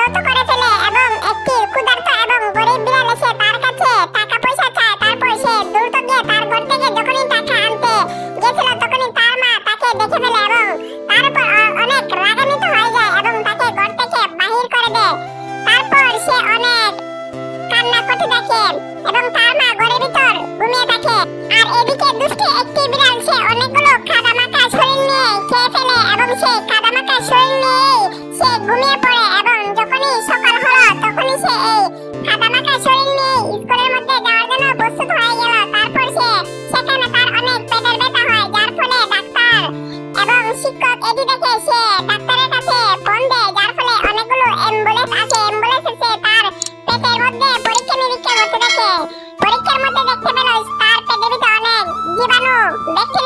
উদ্ধত করে ফেলে এবং একটি ক্ষুধার্ত এবং গরিব বিড়াল এসে তার কাছে টাকা পয়সা চায়, তারপর সে দ্রুত গিয়ে তার ঘর থেকে যখনই টাকা আনতে গেছিল তখনই তার মা তাকে দেখে ফেলে এবং তার অনেক রাগান্বিত হয়ে যায় এবং তাকে ঘর থেকে বাহির করে দেয়। তারপর সে অনেক কান্না করতে দেখে। এবং শিক্ষক এটি দেখে সে ডাক্তারের কাছে ফোন দেয়, যার ফলে অনেকগুলো অ্যাম্বুলেন্স আসে। অ্যাম্বুলেন্স এসে তার পেটের মধ্যে পরীক্ষা নিরীক্ষা করতে দেখে। পরীক্ষার মধ্যে দেখতে পেল তার পেটের ভিতরে অনেক জীবাণু, ব্যাকটেরিয়া